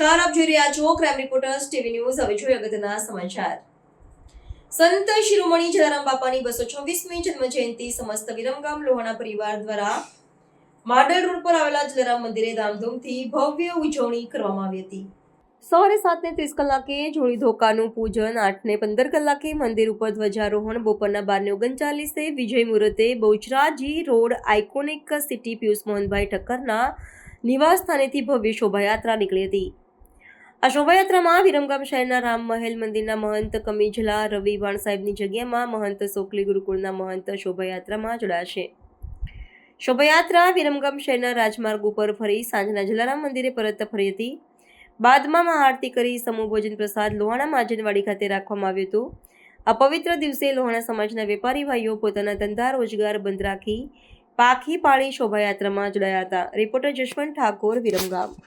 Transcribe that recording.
નમસ્કાર, આપ જોઈ રહ્યા છો ક્રાઇમ રિપોર્ટર્સ ટીવી ન્યૂઝ હવે જોઈએ અગત્યના સમાચાર. સંત શિરોમણી જલારામ બાપાની બસો છવ્વીસમી જન્મ જયંતિ સમસ્ત વિરમગામ લોહાણા પરિવાર દ્વારા માડલ રોડ પર આવેલા જલારામ મંદિરે ધામધૂમથી ભવ્ય ઉજવણી કરવામાં આવી હતી. સવારે સાતને ત્રીસ કલાકે જોડી ધોકાનું પૂજન, આઠને પંદર કલાકે મંદિર ઉપર ધ્વજારોહણ, બપોરના બારને ઓગણચાલીસે વિજય મુહૂર્તે Bahucharaji road iconic city Piyush Mohanbhai ઠક્કરના નિવાસ સ્થાનેથી ભવ્ય શોભાયાત્રા નીકળી હતી. આ શોભાયાત્રામાં વિરમગામ શહેરના રામ મહેલ મંદિરના મહંત કમીજલા રવિ વાણ સાહેબની જગ્યામાં મહંત સોકલી ગુરુકુળના મહંત શોભાયાત્રામાં જોડાશે. શોભાયાત્રા વિરમગામ શહેરના રાજમાર્ગ ઉપર ફરી સાંજના જલારામ મંદિરે પરત ફરી હતી. બાદમાં આરતી કરી સમૂહ ભોજન પ્રસાદ લોહાણા માજનવાડી ખાતે રાખવામાં આવ્યું હતું. આ પવિત્ર દિવસે લોહાણા સમાજના વેપારી ભાઈઓ પોતાના ધંધા, રોજગાર બંધ રાખી પાખી પાળી શોભાયાત્રામાં જોડાયા હતા. રિપોર્ટર જશવંત ઠાકોર, વિરમગામ.